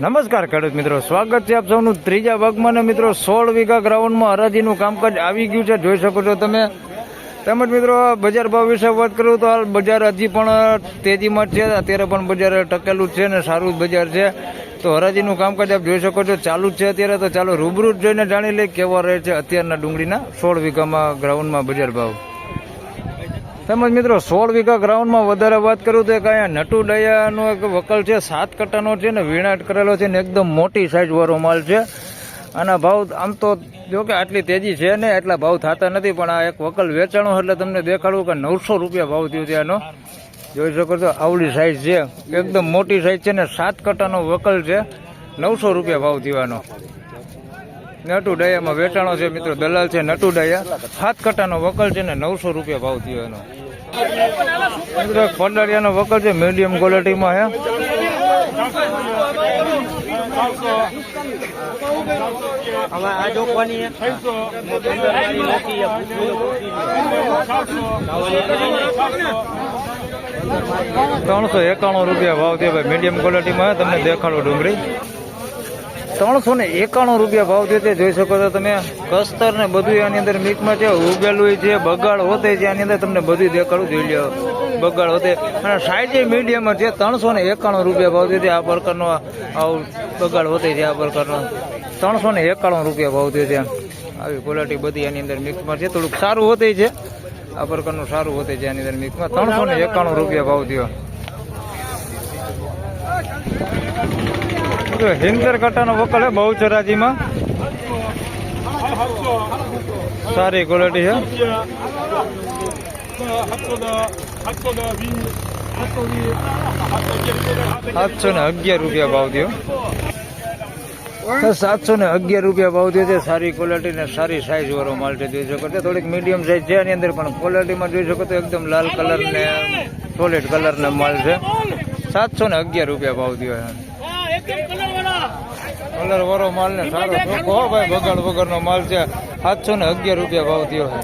નમસ્કાર, ખેડૂત મિત્રો. સ્વાગત છે આપ સૌનું ત્રીજા ભાગમાં. ને મિત્રો, સોળ વીઘા ગ્રાઉન્ડમાં હરાજીનું કામકાજ આવી ગયું છે. જોઈ શકો છો તમે. તેમજ મિત્રો, બજાર ભાવ વિશે વાત કરું તો હાલ બજાર હજી પણ તેજીમાં છે. અત્યારે પણ બજાર ટકેલું છે ને સારું બજાર છે. તો હરાજીનું કામકાજ આપ જોઈ શકો છો. ચાલુ જ છે અત્યારે. તો ચાલો રૂબરૂ જોઈને જાણી લઈએ કેવા રહે છે અત્યારના ડુંગળીના સોળ વીઘામાં ગ્રાઉન્ડમાં બજાર ભાવ. તેમજ મિત્રો, સોળ વીઘા ગ્રાઉન્ડમાં વધારે વાત કરું તો એક અહીંયા નટુ ડયાનો એક વકલ છે, સાત કટ્ટાનો છે ને વીણાટ કરેલો છે ને એકદમ મોટી સાઈઝ વાળો માલ છે. આના ભાવ આમ તો જો કે આટલી તેજી છે ને, એટલા ભાવ થતા નથી, પણ આ એક વકલ વેચાણો એટલે તમને દેખાડવું કે નવસો રૂપિયા ભાવ થયો છે જોઈ શકો છો, આવડી સાઈઝ છે, એકદમ મોટી સાઈઝ છે ને સાત કટ્ટાનો વકલ છે, નવસો રૂપિયા ભાવ થયો નટુ ડાયામાં વેચાણો છે મિત્રો દલાલ છે નટુ ડાયા કટાનો વકલ છે ને નવસો રૂપિયા ભાવ થયો એનો. મિત્રો પડારિયાનો વકલ છે મીડિયમ ક્વોલિટીમાં હે. ત્રણસો એકાણું રૂપિયા ભાવ થયો ભાઈ મીડિયમ ક્વોલિટીમાં. તમને દેખાડો ડુંગળી. ત્રણસો ને એકાણું રૂપિયા ભાવ થયો છે. જોઈ શકો છો તમે, કસ્તર ને બધું આની અંદર મિક્સમાં છે. ઉગેલું છે, બગાડ હોતે છે. આની અંદર તમને બધું દેખાડું. જોઈ લ્યો, બગાડ હોતે. અને સાઈઝ મીડિયમ છે. ત્રણસો ને એકાણું રૂપિયા ભાવ થયો છે આ પ્રકારનો બગાડ હોતે છે આ પ્રકારનો. ત્રણસો ને એકાણું રૂપિયા ભાવ થયો છે. આવી ક્વોલિટી બધી આની અંદર મિક્સમાં છે. થોડુંક સારું હોતે છે. આ પ્રકારનું સારું હોતે છે આની અંદર મિક્સમાં ત્રણસો ને એકાણું રૂપિયા ભાવ થયો. જો હિંદર કટ્ટાનો વકલ છે બહુ ચરાજીમાં. સારી ક્વોલિટી છે સાતસો ને અગિયાર રૂપિયા ભાવ થયો. સાતસો ને અગિયાર રૂપિયા ભાવ થયો છે. સારી ક્વોલિટી ને સારી સાઈઝ વાળો માલ જોઈ શકો છો. થોડીક મીડિયમ સાઈઝ છે એની અંદર, પણ ક્વોલિટીમાં જોઈ શકો તો એકદમ લાલ કલર ને સોલિડ કલર ને માલ છે. સાતસો ને અગિયાર રૂપિયા ભાવ થયો છે. કલર વાળો માલ ને સારો. ચોખ્ખો હો ભાઈ બગાડ વગરનો માલ છે. સાતસો ને અગિયાર રૂપિયા ભાવ થયો છે.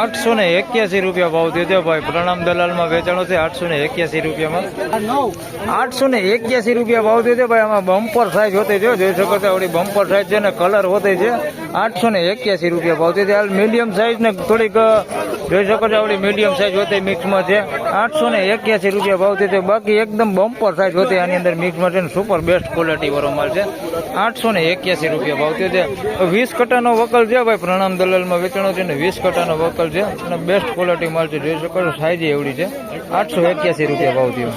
આઠસો ને એક્યાસી રૂપિયા ભાવ દીધો ભાઈ. પ્રણામ દલાલમાં વેચાણો છે આઠસો ને એક્યાસી રૂપિયામાં. આઠસો ને એક્યાસી રૂપિયા ભાવ દીધો ભાઈ. આમાં બમ્પર સાઈઝ હોતે જો જોઈ શકો છો, આવડી બમ્પર સાઈઝ છે ને કલર હોતે છે. આઠસો ને એક્યાસી રૂપિયા ભાવ દીધો હાલ મીડિયમ સાઈઝ ને થોડીક જોઈ શકો છો આવડી મીડિયમ સાઈઝ હોતે મિક્સમાં છે. આઠસો ને એક્યાસી રૂપિયા ભાવ છે બાકી એકદમ બમ્પર સાઈઝ હોતી આની અંદર મિક્સમાં છે સુપર બેસ્ટ ક્વોલિટી વાળો માલ છે. આઠસો ને એક્યાસી રૂપિયા ભાવ છે વીસ કટાનો વકલ છે, ભાઈ, પ્રણામ દલાલમાં વેચાણો છે ને વીસ કટાનો વકલ છે, અને બેસ્ટ ક્વોલિટી માલ છે, જોઈ શકો છો સાઈઝ એવડી છે. આઠસો એક્યાસી રૂપિયા ભાવ થયો.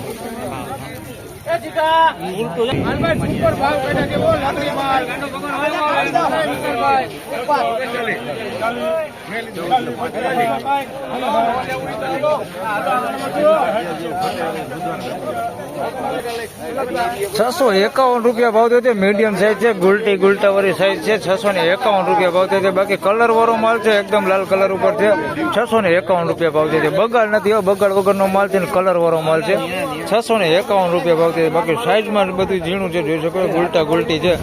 છસો એકાવન રૂપિયા ભાવ થયો મીડિયમ સાઈઝ છે, ગુલટી ગુલટા વાળી સાઈઝ છે. છસો ને એકાવન રૂપિયા ભાવ થયો બાકી કલર વાળો માલ છે, એકદમ લાલ કલર ઉપર છે. છસો ને એકાવન રૂપિયા ભાવ થયો બગાડ નથી બગાડ વગરનો માલ છે ને કલર વાળો માલ છે. છસો ને એકાવન રૂપિયા ભાવ થયો છે. બાકી સાઈઝમાં બધું ઝીણું છે, જોઈ શકો ગુલટા ગુલટી છે.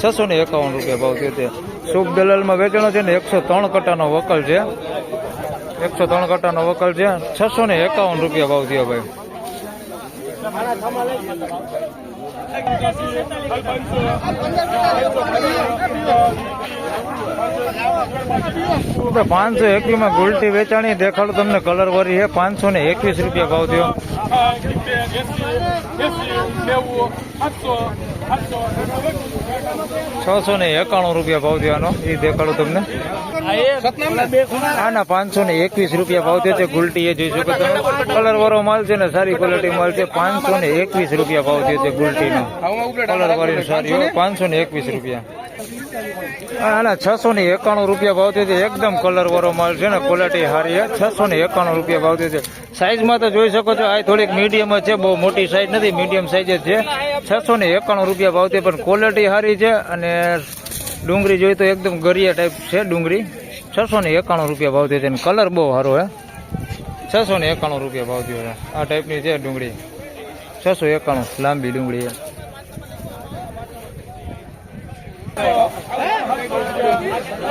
છસો ને એકાવન રૂપિયા ભાવ થયો છે શુભ દલાલમાં વેચાણો છે ને એકસો ત્રણ કટાનો વકલ છે. એકસો ત્રણ કટાનો વકલ છે. છસો ને એકાવન રૂપિયા ભાવ થયો ભાઈ. પાંચસો એકવીસમાં ગુલટી વેચાણી દેખાડો, તમને કલર વરી છે. પાંચસો ને એકવીસ રૂપિયા ભાવ થયો. છસો ને એકાણું રૂપિયા ભાવ થયો એ દેખાડો તમને. આના પાંચસો ને એકવીસ રૂપિયા ભાવ થયો છે. ગુલટી એ જોઈ શકો તમે. કલર વાળો માલ છે ને, સારી ક્વોલિટી માલ છે. પાંચસો ને એકવીસ રૂપિયા ભાવ થયો છે ગુલટીનો. કલર વાળી સારી પાંચસો ને એકવીસ રૂપિયા. આના છસો ને એકાણું રૂપિયા ભાવ થયો એકદમ કલર વાળો માલ છે ને ક્વોલિટી સારી છે. છસો ને એકાણું રૂપિયા ભાવ થયો છે. સાઈઝમાં તો જોઈ શકો છો, આ થોડીક મીડિયમ છે, બહુ મોટી સાઈઝ નથી મીડિયમ સાઈઝ જ છે. છસો ને એકાણું રૂપિયા ભાવ થયો પણ ક્વોલિટી સારી છે અને ડુંગળી જોઈ તો એકદમ ગરિયા ટાઈપ છે ડુંગળી. છસો ને એકાણું રૂપિયા ભાવ થયો છે અને કલર બહુ સારો હે છસો ને એકાણું રૂપિયા ભાવ થયો છે. આ ટાઈપની છે ડુંગળી. છસો એકાણું લાંબી ડુંગળી છે.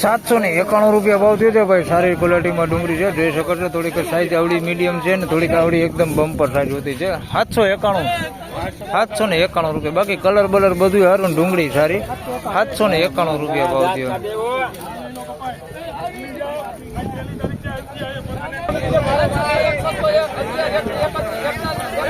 સાતસો ને એકાણું રૂપિયા ભાવ થયો છે ભાઈ. સારી ક્વોલિટીમાં ડુંગળી છે. જોઈ શકો છો, થોડીક સાઈઝ આવડી મીડિયમ છે ને થોડીક આવડી એકદમ બમ્પર સાઈઝ હોતી છે. સાતસો એકાણું. સાતસો ને એકાણું રૂપિયા. બાકી કલર બલર બધું સારું ડુંગળી સારી. સાતસો ને એકાણું રૂપિયા ભાવ થયો.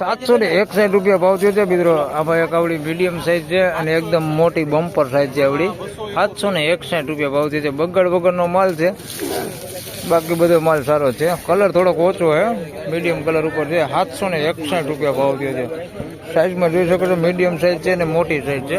સાતસો ને એકસાઠ રૂપિયા ભાવ થયો છે મિત્રો. આમાં એક આવડી મીડિયમ સાઈઝ છે અને એકદમ મોટી બમ્પર સાઈઝ છે આવડી. સાતસો ને એકસાઠ રૂપિયા ભાવ થયો છે. બગડ વગરનો માલ છે. બાકી બધો માલ સારો છે. કલર થોડોક ઓછો છે મીડિયમ કલર ઉપર છે. સાતસો ને એકસાઠ રૂપિયા ભાવ થયો છે. સાઈઝમાં જોઈ શકો છો મીડિયમ સાઈઝ છે ને મોટી સાઈઝ છે.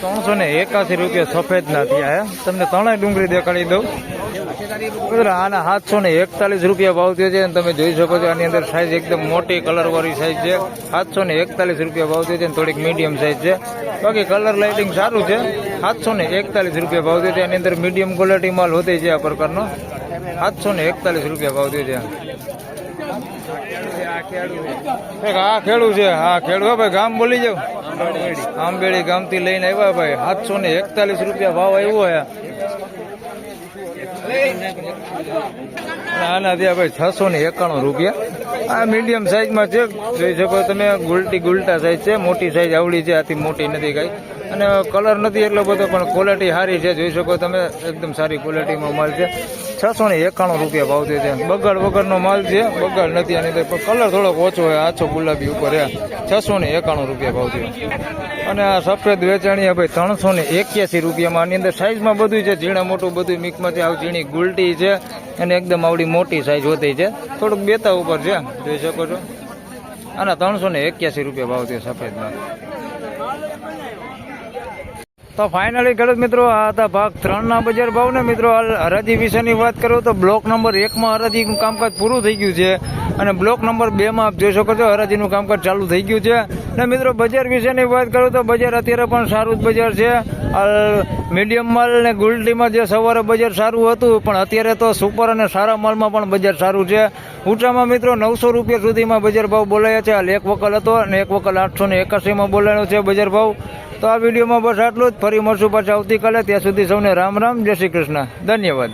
ત્રણસો ને એકાસી રૂપિયા સફેદ ના થયા તમને ત્રણેય ડુંગળી દેખાડી દઉં. આના સાતસો ને એકતાલીસ રૂપિયા ભાવ થયો છે અને તમે જોઈ શકો છો આની અંદર સાઈઝ એકદમ મોટી કલર વાળી સાઈઝ છે. સાતસો ને એકતાલીસ રૂપિયા ભાવ થયો છે અને થોડીક મીડિયમ સાઈઝ છે. બાકી કલર લાઇટિંગ સારું છે. સાતસો ને એકતાલીસ રૂપિયા ભાવ થયો છે. આની અંદર મીડિયમ ક્વોલિટી માલ હોતી છે આ પ્રકારનો. સાતસો ને એકતાલીસ રૂપિયા ભાવ થયો છે. એક આ ખેડૂ છે હા ખેડૂ હે ભાઈ, ગામ બોલી જાવ આંબેડી ગામથી લઈને આવ્યા ભાઈ. સાતસો એકતાલીસ રૂપિયા ભાવ આવ્યો હે. આના ત્યાં ભાઈ છસો ને એકાણું રૂપિયા. આ મીડિયમ સાઈઝમાં છે. જોઈ શકો તમે, ગુલટી ગુલટા સાઈઝ છે. મોટી સાઈઝ આવડી છે. આથી મોટી નથી કાંઈ. અને કલર નથી એટલો બધો, પણ ક્વોલિટી સારી છે. જોઈ શકો તમે, એકદમ સારી ક્વોલિટીમાં માલ છે. છસો ને એકાણું રૂપિયા ભાવ છે. બગાડ વગરનો માલ છે, બગાડ નથી આની અંદર. પણ કલર થોડોક ઓછો હોય આછો ગુલાબી ઉપર છસો ને એકાણું રૂપિયા ભાવ છે. અને આ સફેદ વેચાણી ભાઈ ત્રણસો ને એક્યાસી રૂપિયામાં. આની અંદર સાઈઝમાં બધું છે, ઝીણા મોટું બધું મિક્સમાં છે. આવ ઝીણી ગુલટી છે અને એકદમ આવડી મોટી સાઈઝ હોતી છે. થોડુંક બેતા ઉપર છે. જોઈ શકો છો. આના ત્રણસો ને એક્યાસી રૂપિયા ભાવ છે સફેદમાં. તો ફાઇનલી ખેડૂત મિત્રો, આ હતા ભાગ ત્રણ ના બજાર ભાવ ને મિત્રો હરાજી વિશેની વાત કરું તો બ્લોક નંબર એકમાં હરાજીનું કામકાજ પૂરું થઈ ગયું છે અને બ્લોક નંબર બે માં આપ જોઈ શકો છો હરાજીનું કામકાજ ચાલુ થઈ ગયું છે. ને મિત્રો, બજાર વિશેની વાત કરું તો બજાર અત્યારે પણ સારું જ બજાર છે. મીડિયમ માલ ને ગુલટીમાં જે સવારે બજાર સારું હતું, પણ અત્યારે તો સુપર અને સારા માલમાં પણ બજાર સારું છે. ઊંચામાં મિત્રો, નવસો રૂપિયા સુધીમાં બજાર ભાવ બોલાયા છે. હાલ એક વકલ હતો અને એક વકલ આઠસો ને એકાસીમાં બોલાયો છે બજાર ભાવ. તો આ વિડીયોમાં બસ આટલું જ. ફરી મળશું પાછા આવતીકાલે. ત્યાં સુધી સૌને રામ રામ. જય શ્રી કૃષ્ણ. ધન્યવાદ.